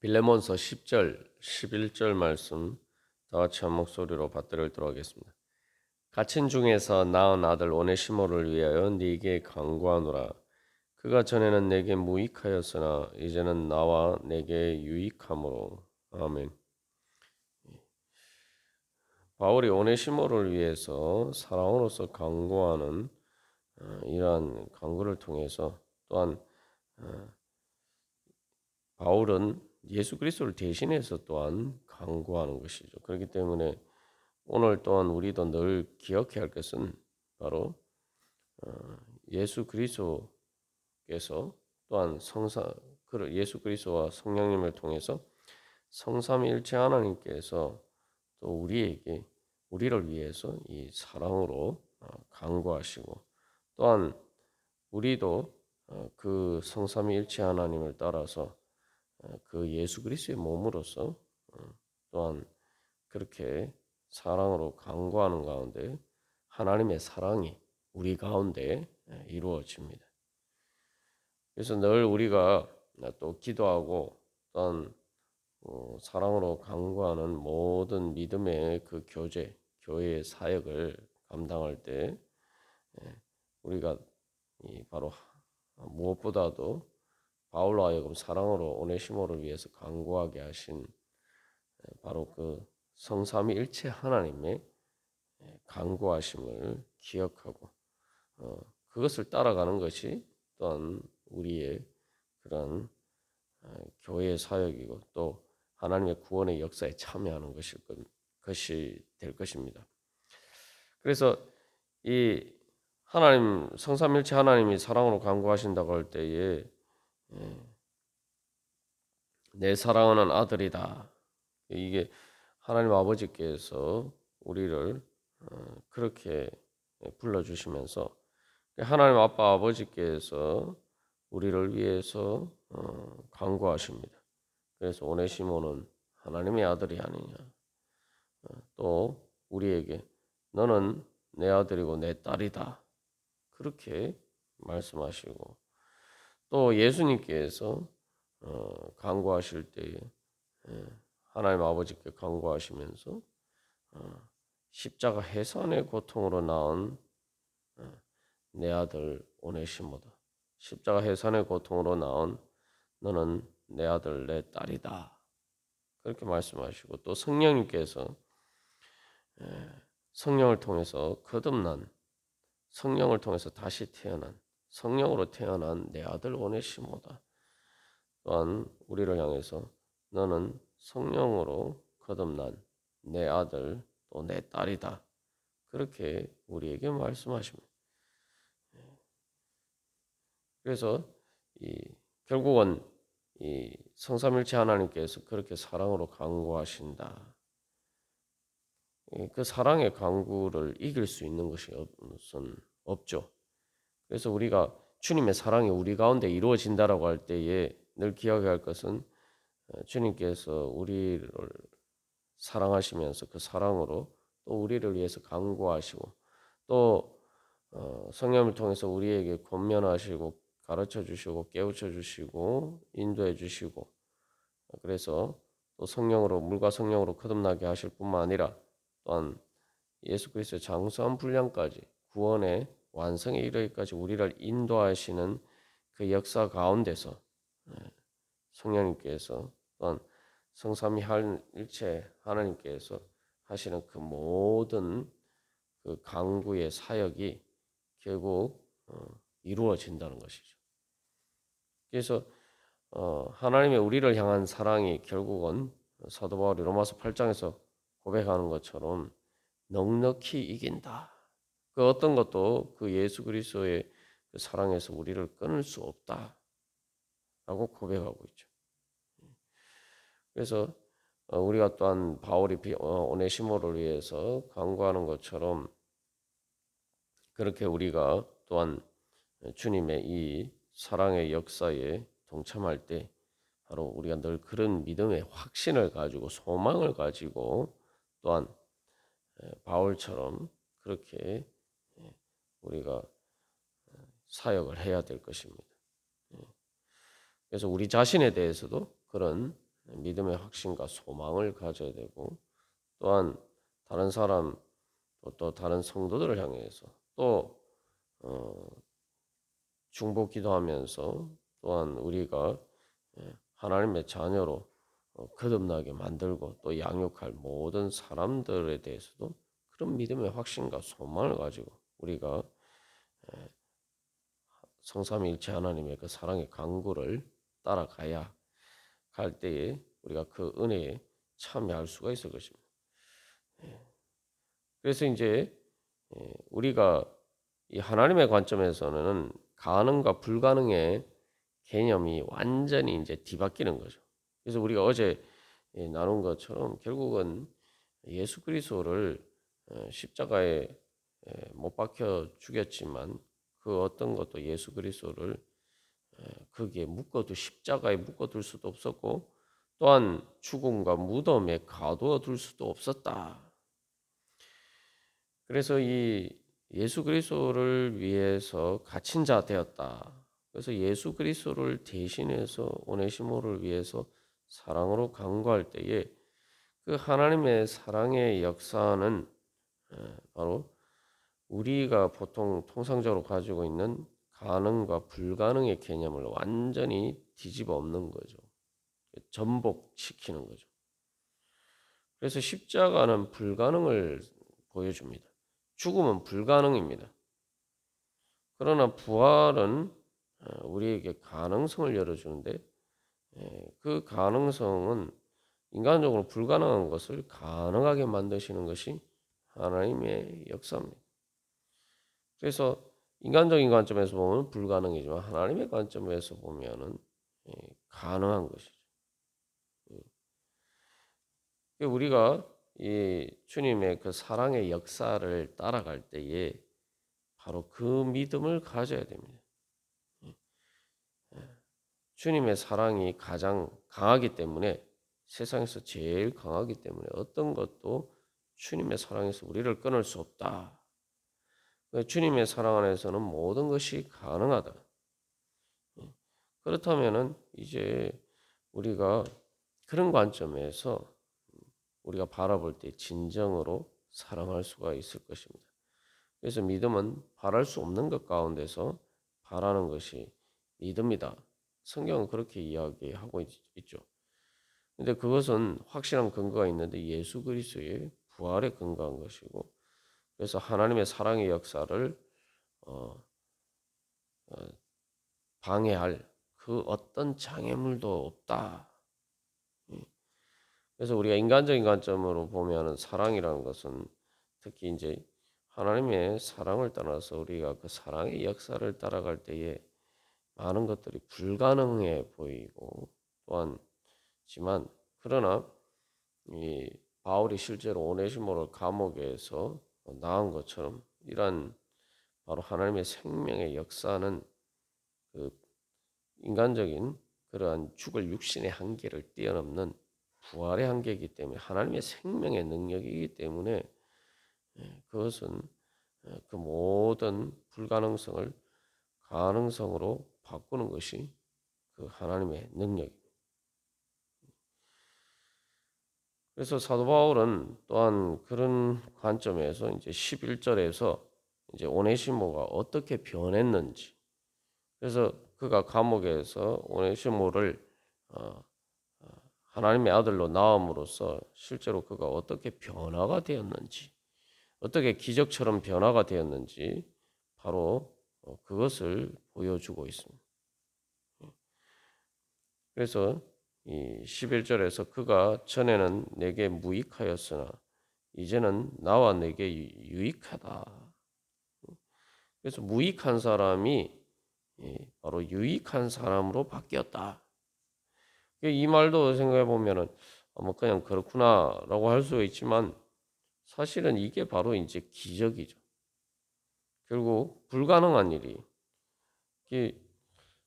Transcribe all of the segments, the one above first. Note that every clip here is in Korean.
빌레몬서 10절, 11절 말씀 다 같이 한 목소리로 받들어 읽도록 하겠습니다. 갇힌 중에서 낳은 아들 오네시모를 위하여 네게 강구하노라. 그가 전에는 내게 무익하였으나 이제는 나와 내게 유익함으로. 아멘. 바울이 오네시모를 위해서 사랑으로서 강구하는 어, 이러한 강구를 통해서 또한 어, 바울은 예수 그리스도를 대신해서 또한 강구하는 것이죠. 그렇기 때문에 오늘 또한 우리도 늘 기억해야 할 것은 바로 어, 예수 그리스도께서 또한 성사 예수 그리스도와 성령님을 통해서 성삼일체 하나님께서 또 우리에게 우리를 위해서 이 사랑으로 어, 강구하시고 또한 우리도 어, 그 성삼일체 하나님을 따라서 그 예수 그리스도의 몸으로서 또한 그렇게 사랑으로 강구하는 가운데 하나님의 사랑이 우리 가운데 이루어집니다. 그래서 늘 우리가 또 기도하고 또한 어, 사랑으로 강구하는 모든 믿음의 그 교제, 교회의 사역을 감당할 때 우리가 바로 무엇보다도 바울로 하여금 사랑으로 오네시모를 위해서 강구하게 하신 바로 그 성삼위 일체 하나님의 강구하심을 기억하고 어, 그것을 따라가는 것이 또한 우리의 그런 어, 교회의 사역이고 또 하나님의 구원의 역사에 참여하는 것일 것, 것이 될 것입니다. 그래서 이 하나님 성삼일체 하나님이 사랑으로 강구하신다고 할 때에 예, 내 사랑하는 아들이다. 이게 하나님 아버지께서 우리를 어, 그렇게 불러주시면서 하나님 아빠 아버지께서 우리를 위해서 강구하십니다. 어, 그래서 오네시모는 하나님의 아들이 아니냐. 어, 또 우리에게 너는 내 아들이고 내 딸이다. 그렇게 말씀하시고 또 예수님께서 강구하실 때에 예, 하나님 아버지께 간구하시면서 어, 십자가 해산의 고통으로 낳은 어, 내 아들 오네시모다. 십자가 해산의 고통으로 낳은 너는 내 아들 내 딸이다. 그렇게 말씀하시고 또 성령님께서 성령을 통해서 거듭난 성령을 통해서 다시 태어난 성령으로 태어난 내 아들 오네시모다. 또한 우리를 향해서 너는 성령으로 거듭난 내 아들 또 내 딸이다. 그렇게 우리에게 말씀하십니다. 그래서 이 결국은 이 성삼일체 하나님께서 그렇게 사랑으로 강구하신다. 그 사랑의 강구를 이길 수 있는 것이 없죠. 그래서 우리가 주님의 사랑이 우리 가운데 이루어진다라고 할 때에 늘 기억해야 할 것은 어, 주님께서 우리를 사랑하시면서 그 사랑으로 또 우리를 위해서 강구하시고 또 어, 성령을 통해서 우리에게 권면하시고 가르쳐 주시고 깨우쳐 주시고 인도해 주시고 그래서 또 성령으로 물과 성령으로 거듭나게 하실 뿐만 아니라 또한 예수 그리스도의 장수한 분량까지 구원의 완성에 이르기까지 우리를 인도하시는 그 역사 가운데서 예, 성령님께서 또한 성삼위 일체 하나님께서 하시는 그 모든 그 강구의 사역이 결국 어, 이루어진다는 것이죠. 그래서 어, 하나님의 우리를 향한 사랑이 결국은 사도 바울이 로마서 8장에서 고백하는 것처럼 넉넉히 이긴다. 그 어떤 것도 그 예수 그리스도의 그 사랑에서 우리를 끊을 수 없다라고 고백하고 있죠. 그래서 어, 우리가 또한 바울이 어, 오네시모를 위해서 강구하는 것처럼 그렇게 우리가 또한 주님의 이 사랑의 역사에 동참할 때 바로 우리가 늘 그런 믿음의 확신을 가지고 소망을 가지고 또한 바울처럼 그렇게 우리가 사역을 해야 될 것입니다. 그래서 우리 자신에 대해서도 그런 믿음의 확신과 소망을 가져야 되고 또한 다른 사람 또, 또 다른 성도들을 향해서 또 어, 중보 기도하면서 또한 우리가 예, 하나님의 자녀로 어, 거듭나게 만들고 또 양육할 모든 사람들에 대해서도 그런 믿음의 확신과 소망을 가지고 우리가 예, 성삼일체 하나님의 그 사랑의 강구를 따라가야 갈 때에 우리가 그 은혜에 참여할 수가 있을 것입니다. 예. 그래서 이제 예, 우리가 이 하나님의 관점에서는 가능과 불가능의 개념이 완전히 이제 뒤바뀌는 거죠. 그래서 우리가 어제 예, 나눈 것처럼 결국은 예수 그리스도를 어, 십자가에 못 박혀 죽였지만 그 어떤 것도 예수 그리스도를 거기에 묶어두 십자가에 묶어둘 수도 없었고 또한 죽음과 무덤에 가두어둘 수도 없었다. 그래서 이 예수 그리스도를 위해서 갇힌 자 되었다. 그래서 예수 그리스도를 대신해서 오네시모를 위해서 사랑으로 강구할 때에 그 하나님의 사랑의 역사는 바로 우리가 보통 통상적으로 가지고 있는 가능과 불가능의 개념을 완전히 뒤집어 엎는 거죠. 전복시키는 거죠. 그래서 십자가는 불가능을 보여줍니다. 죽음은 불가능입니다. 그러나 부활은 어, 우리에게 가능성을 열어주는데 그 가능성은 인간적으로 불가능한 것을 가능하게 만드시는 것이 하나님의 역사입니다. 그래서 인간적인 관점에서 보면 불가능이지만 하나님의 관점에서 보면은 가능한 것이죠. 우리가 이 주님의 그 사랑의 역사를 따라갈 때에 바로 그 믿음을 가져야 됩니다. 주님의 사랑이 가장 강하기 때문에 세상에서 제일 강하기 때문에 어떤 것도 주님의 사랑에서 우리를 끊을 수 없다. 주님의 사랑 안에서는 모든 것이 가능하다. 그렇다면은 이제 우리가 그런 관점에서 우리가 바라볼 때 진정으로 사랑할 수가 있을 것입니다. 그래서 믿음은 바랄 수 없는 것 가운데서 바라는 것이 믿음이다. 성경은 그렇게 이야기하고 있, 죠 근데 그것은 확실한 근거가 있는데 예수 그리스도의 부활에 근거한 것이고 그래서 하나님의 사랑의 역사를 어, 어, 방해할 그 어떤 장애물도 없다. 그래서 우리가 인간적인 관점으로 보면은 사랑이라는 것은 특히 이제 하나님의 사랑을 떠나서 우리가 그 사랑의 역사를 따라갈 때에 많은 것들이 불가능해 보이고 또한 지만 그러나 이 바울이 실제로 오네시모를 감옥에서 나은 것처럼 이러한 바로 하나님의 생명의 역사는 그 인간적인 그러한 죽을 육신의 한계를 뛰어넘는 부활의 한계이기 때문에 하나님의 생명의 능력이기 때문에 예, 그것은 예, 그 모든 불가능성을 가능성으로 바꾸는 것이 그 하나님의 능력입니다. 그래서 사도 바울은 또한 그런 관점에서 이제 11절에서 이제 오네시모가 어떻게 변했는지 그래서 그가 감옥에서 오네시모를 어, 하나님의 아들로 나옴으로써 실제로 그가 어떻게 변화가 되었는지, 어떻게 기적처럼 변화가 되었는지 바로 어, 그것을 보여주고 있습니다. 그래서 이 11절에서 그가 전에는 내게 무익하였으나 이제는 나와 내게 유익하다. 그래서 무익한 사람이 바로 유익한 사람으로 바뀌었다. 이 말도 생각해 보면은 뭐 그냥 그렇구나라고 할 수 있지만 사실은 이게 바로 이제 기적이죠. 결국 불가능한 일이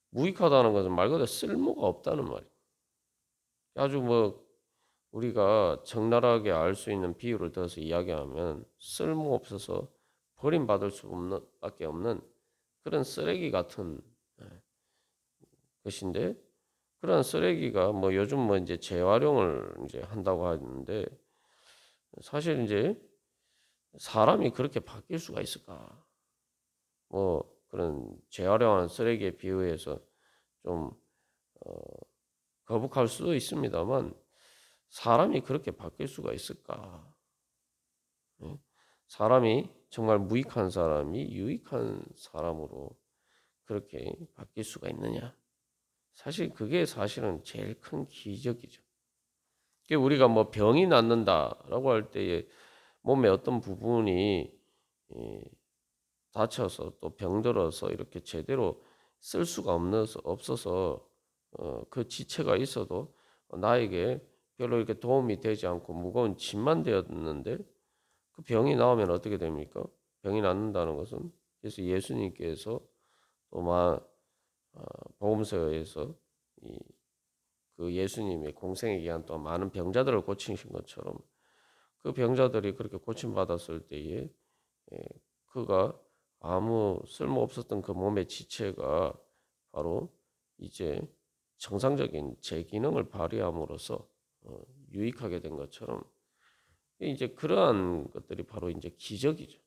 무익하다는 것은 말 그대로 쓸모가 없다는 말이에요. 아주 뭐 우리가 적나라하게 알 수 있는 비유를 들어서 이야기하면 쓸모 없어서 버림받을 수 없는 밖에 없는 그런 쓰레기 같은 예, 것인데 그러한 쓰레기가 뭐 요즘 뭐 이제 재활용을 이제 한다고 하는데 사실 이제 사람이 그렇게 바뀔 수가 있을까? 뭐 그런 재활용한 쓰레기에 비유해서 좀 어, 거북할 수도 있습니다만 사람이 그렇게 바뀔 수가 있을까? 예? 사람이 정말 무익한 사람이 유익한 사람으로 그렇게 바뀔 수가 있느냐? 사실 그게 사실은 제일 큰 기적이죠. 우리가 뭐 병이 낫는다라고 할 때에 몸의 어떤 부분이 예, 다쳐서 또 병들어서 이렇게 제대로 쓸 수가 없어서 어, 그 지체가 있어도 나에게 별로 이렇게 도움이 되지 않고 무거운 짐만 되었는데 그 병이 나오면 어떻게 됩니까? 병이 낫는다는 것은 그래서 예수님께서 또마 어, 보험서에서 이, 그 예수님의 공생에 기한 또 많은 병자들을 고치신 것처럼 그 병자들이 그렇게 고침 받았을 때에 예, 그가 아무 쓸모 없었던 그 몸의 지체가 바로 이제 정상적인 제 기능을 발휘함으로써 어, 유익하게 된 것처럼 이제 그러한 것들이 바로 이제 기적이죠.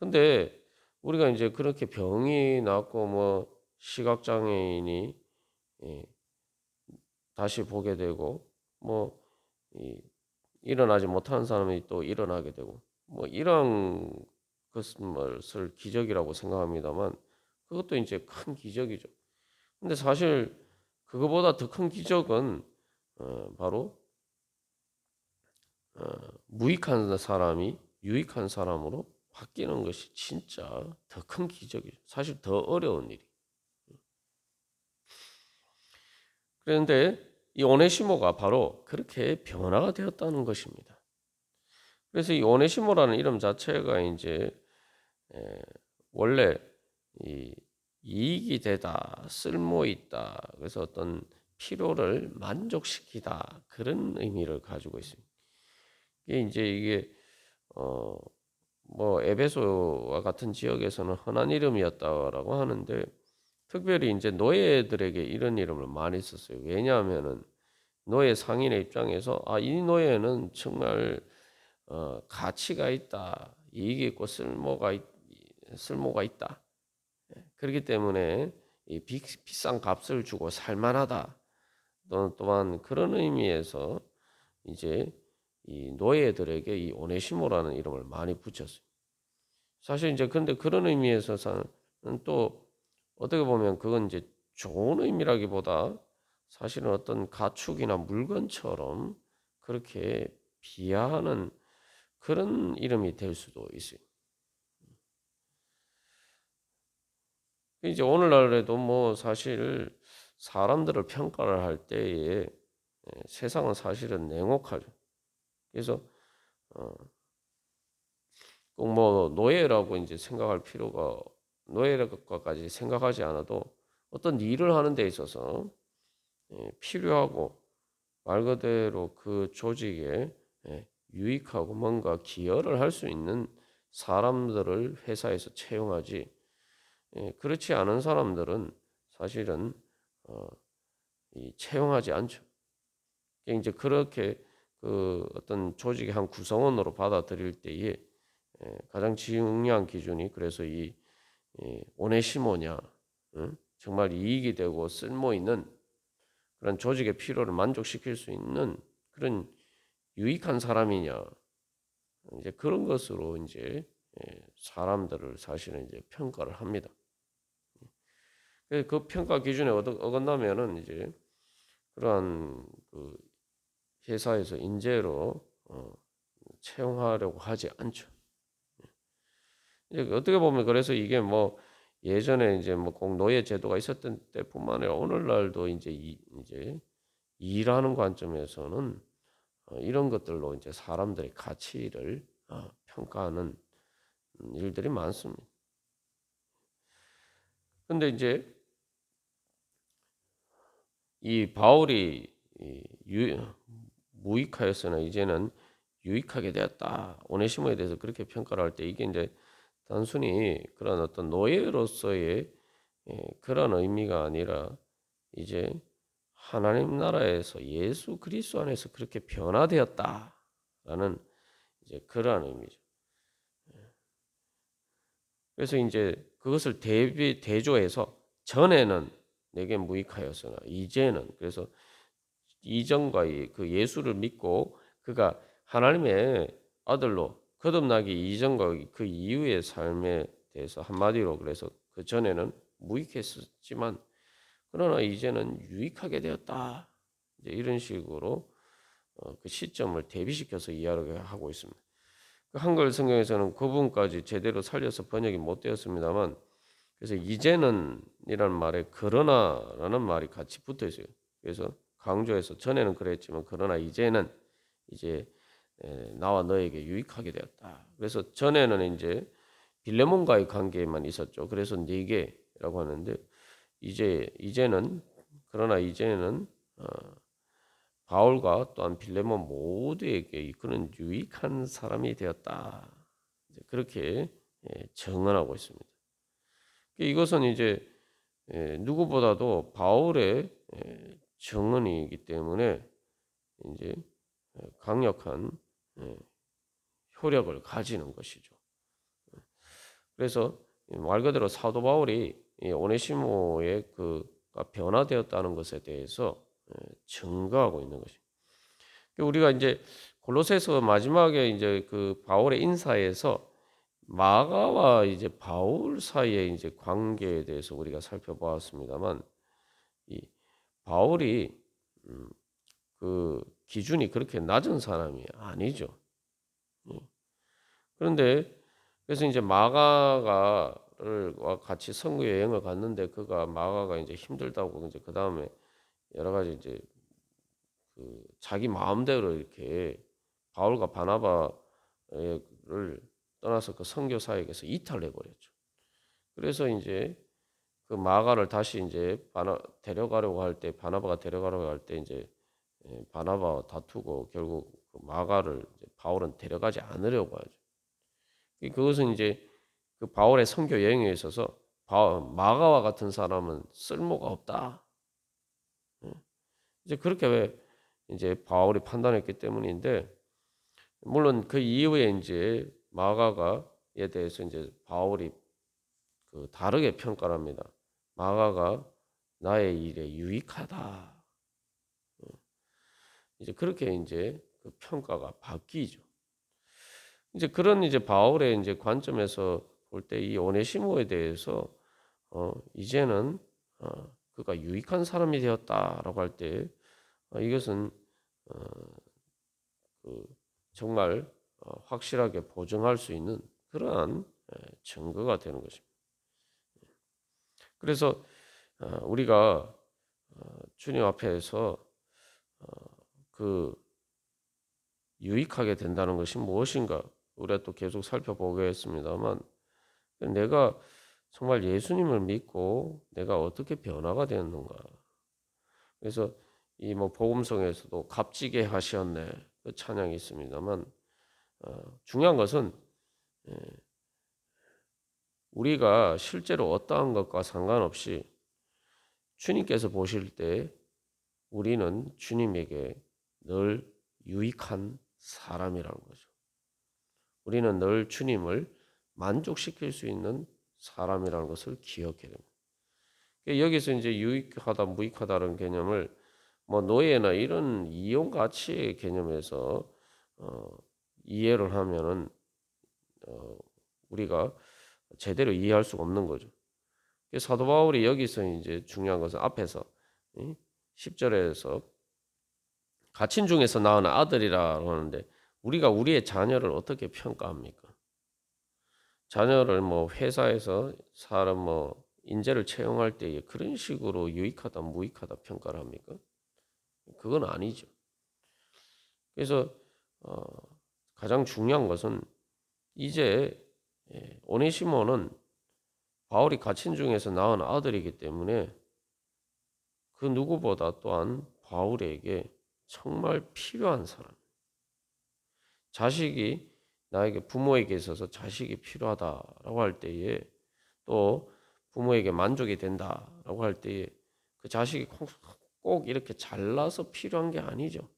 근데 우리가 이제 그렇게 병이 났고 뭐 시각 장애인이 예, 다시 보게 되고 뭐 이, 일어나지 못하는 사람이 또 일어나게 되고 뭐 이런 것을 기적이라고 생각합니다만 그것도 이제 큰 기적이죠. 근데 사실 그거보다 더 큰 기적은 어, 바로 어, 무익한 사람이 유익한 사람으로 바뀌는 것이 진짜 더 큰 기적이죠. 사실 더 어려운 일이. 그런데 이 오네시모가 바로 그렇게 변화가 되었다는 것입니다. 그래서 이 오네시모라는 이름 자체가 이제 원래 이 이익이 되다, 쓸모 있다. 그래서 어떤 필요를 만족시키다 그런 의미를 가지고 있습니다. 이게 이제 이게 어 뭐 에베소와 같은 지역에서는 흔한 이름이었다라고 하는데 특별히 이제 노예들에게 이런 이름을 많이 썼어요. 왜냐하면은 노예 상인의 입장에서 아 이 노예는 정말 어, 가치가 있다, 이익이 있고 쓸모가 있, 쓸모가 있다. 예, 그렇기 때문에 이 비, 비싼 값을 주고 살만하다. 또는 또한 그런 의미에서 이제 이 노예들에게 이 오네시모라는 이름을 많이 붙였어요. 사실 이제 근데 그런 의미에서는 또 어떻게 보면 그건 이제 좋은 의미라기보다 사실은 어떤 가축이나 물건처럼 그렇게 비하하는 그런 이름이 될 수도 있어요. 이제 오늘날에도 뭐 사실 사람들을 평가를 할 때에 예, 세상은 사실은 냉혹하죠. 그래서 어, 꼭뭐 노예라고 이제 생각할 필요가 노예라고까지 생각하지 않아도 어떤 일을 하는 데 있어서 예, 필요하고 말 그대로 그 조직에 예, 유익하고 뭔가 기여를 할 수 있는 사람들을 회사에서 채용하지 예, 그렇지 않은 사람들은 사실은 어, 채용하지 않죠. 이제 그렇게 그 어떤 조직의 한 구성원으로 받아들일 때에 가장 중요한 기준이 그래서 이 오네시모냐 응? 정말 이익이 되고 쓸모 있는 그런 조직의 필요를 만족시킬 수 있는 그런 유익한 사람이냐 이제 그런 것으로 이제 예, 사람들을 사실은 이제 평가를 합니다. 그 평가 기준에 어긋나면은 이제 그러한 그 회사에서 인재로 어, 채용하려고 하지 않죠. 이제 어떻게 보면 그래서 이게 뭐 예전에 이제 뭐 꼭 노예 제도가 있었던 때뿐만 아니라 오늘날도 이제 이, 이제 일하는 관점에서는 어, 이런 것들로 이제 사람들의 가치를 어, 평가하는 일들이 많습니다. 근데 이제 이 바울이 유, 무익하였으나 이제는 유익하게 되었다. 오네시모에 대해서 그렇게 평가를 할 때 이게 이제 단순히 그런 어떤 노예로서의 예, 그런 의미가 아니라 이제 하나님 나라에서 예수 그리스도 안에서 그렇게 변화되었다라는 이제 그러한 의미죠. 그래서 이제 그것을 대비 대조해서 전에는 내게 무익하였으나 이제는 그래서 이전과 이- 그 예수를 믿고 그가 하나님의 아들로 거듭나기 이전과 그 이후의 삶에 대해서 한마디로 그래서 그 전에는 무익했었지만 그러나 이제는 유익하게 되었다. 이제 이런 식으로 어, 그 시점을 대비시켜서 이야기하고 있습니다. 그 한글 성경에서는 그 부분까지 제대로 살려서 번역이 못 되었습니다만 그래서 이제는이라는 말에 그러나라는 말이 같이 붙어 있어요. 그래서 강조해서 전에는 그랬지만 그러나 이제는 이제 에, 나와 너에게 유익하게 되었다. 그래서 전에는 이제 빌레몬과의 관계만 있었죠. 그래서 네개라고 하는데 이제 이제는 그러나 이제는 어, 바울과 또한 빌레몬 모두에게 그런 유익한 사람이 되었다. 그렇게 예, 정언하고 있습니다. 이것은 이제 예, 누구보다도 바울의 예, 정언이기 때문에 이제 강력한 예, 효력을 가지는 것이죠. 그래서 말 그대로 사도 바울이 이 오네시모의 그가 변화되었다는 것에 대해서 예, 증거하고 있는 것이. 우리가 이제 골로새서 마지막에 이제 그 바울의 인사에서 마가와 이제 바울 사이의 이제 관계에 대해서 우리가 살펴보았습니다만 이 바울이 음, 그 기준이 그렇게 낮은 사람이 아니죠. 예. 그런데 그래서 이제 마가가를 같이 선교 여행을 갔는데 그가 마가가 이제 힘들다고 이제 그 다음에 여러 가지 이제 그 자기 마음대로 이렇게 바울과 바나바를 떠나서 그 선교사에게서 이탈해 버렸죠. 그래서 이제 그 마가를 다시 이제 바나 데려가려고 할 때 바나바가 데려가려고 할 때 이제 예, 바나바와 다투고 결국 그 마가를 바울은 데려가지 않으려고 하죠. 그것은 이제 그 바울의 선교 여행에 있어서 마가와 같은 사람은 쓸모가 없다. 예. 이제 그렇게 왜 이제 바울이 판단했기 때문인데 물론 그 이후에 이제 마가가에 대해서 이제 바울이 그 다르게 평가를 합니다. 마가가 나의 일에 유익하다. 이제 그렇게 이제 그 평가가 바뀌죠. 이제 그런 이제 바울의 이제 관점에서 볼 때 이 오네시모에 대해서 어 이제는 어 그가 유익한 사람이 되었다라고 할때 어 이것은 어 그 정말 어, 확실하게 보증할 수 있는 그러한 증거가 되는 것입니다. 그래서 어, 우리가 어, 주님 앞에서 그 유익하게 된다는 것이 무엇인가 우리가 또 계속 살펴보겠습니다만 내가 정말 예수님을 믿고 내가 어떻게 변화가 되었는가 그래서 이 뭐 복음성에서도 값지게 하셨네 그 찬양이 있습니다만 어, 중요한 것은 예, 우리가 실제로 어떠한 것과 상관없이 주님께서 보실 때 우리는 주님에게 늘 유익한 사람이라는 거죠. 우리는 늘 주님을 만족시킬 수 있는 사람이라는 것을 기억해야 됩니다. 그러니까 여기서 이제 유익하다, 무익하다는 개념을 뭐 노예나 이런 이용 가치의 개념에서 어, 이해를 하면은 어, 우리가 제대로 이해할 수가 없는 거죠. 사도 바울이 여기서 이제 중요한 것은 앞에서 10절에서 가친 중에서 낳은 아들이라고 하는데 우리가 우리의 자녀를 어떻게 평가합니까? 자녀를 뭐 회사에서 사람 뭐 인재를 채용할 때 그런 식으로 유익하다 무익하다 평가를 합니까? 그건 아니죠. 그래서 어, 가장 중요한 것은 이제 예, 오네시모는 바울이 갇힌 중에서 낳은 아들이기 때문에 그 누구보다 또한 바울에게 정말 필요한 사람. 자식이 나에게 부모에게 있어서 자식이 필요하다라고 할 때에 또 부모에게 만족이 된다라고 할 때에 그 자식이 꼭꼭 이렇게 잘나서 필요한 게 아니죠.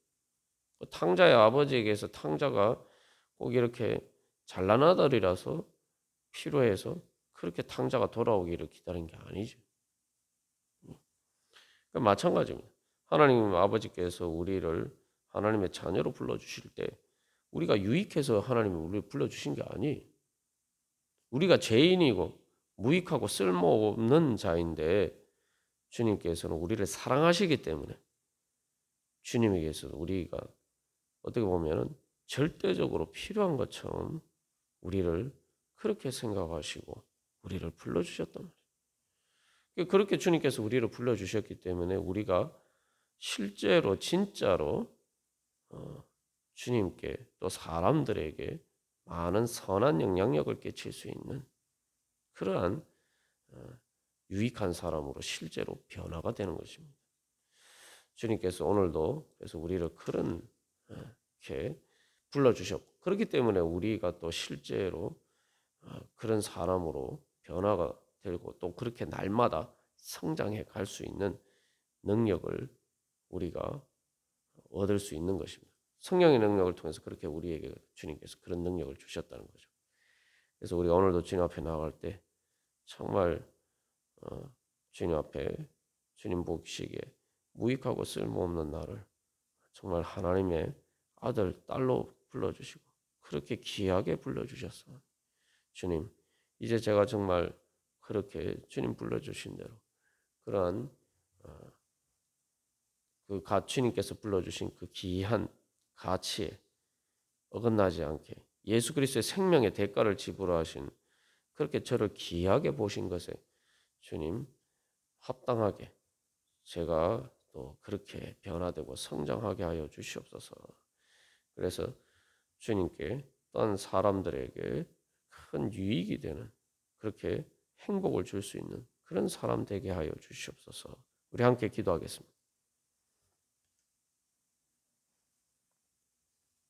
그 탕자의 아버지에게서 탕자가 꼭 이렇게 잘난 아들이라서 필요해서 그렇게 탕자가 돌아오기를 기다린 게 아니죠. 그 마찬가지입니다. 하나님 아버지께서 우리를 하나님의 자녀로 불러주실 때 우리가 유익해서 하나님이 우리를 불러주신 게 아니. 우리가 죄인이고 무익하고 쓸모없는 자인데 주님께서는 우리를 사랑하시기 때문에 주님에게서 우리가 어떻게 보면은 절대적으로 필요한 것처럼 우리를 그렇게 생각하시고 우리를 불러주셨단 말이에요. 그렇게 주님께서 우리를 불러주셨기 때문에 우리가 실제로 진짜로 어, 주님께 또 사람들에게 많은 선한 영향력을 끼칠 수 있는 그러한 어, 유익한 사람으로 실제로 변화가 되는 것입니다. 주님께서 오늘도 그래서 우리를 그런 어, 이렇게 불러주셨고 그렇기 때문에 우리가 또 실제로 어, 그런 사람으로 변화가 되고 또 그렇게 날마다 성장해 갈 수 있는 능력을 우리가 얻을 수 있는 것입니다. 성령의 능력을 통해서 그렇게 우리에게 주님께서 그런 능력을 주셨다는 거죠. 그래서 우리 오늘도 주님 앞에 나갈 때 정말 어, 주님 앞에 주님 보시기에 무익하고 쓸모없는 나를 정말 하나님의 아들 딸로 불러주시고 그렇게 귀하게 불러주셨어. 주님 이제 제가 정말 그렇게 주님 불러주신 대로 그러한 어, 그 가, 주님께서 불러주신 그 귀한 가치에 어긋나지 않게 예수 그리스도의 생명의 대가를 지불하신 그렇게 저를 귀하게 보신 것에 주님 합당하게 제가 또 그렇게 변화되고 성장하게 하여 주시옵소서. 그래서 주님께 떤 사람들에게 큰 유익이 되는 그렇게 행복을 줄 수 있는 그런 사람 되게 하여 주시옵소서. 우리 함께 기도하겠습니다.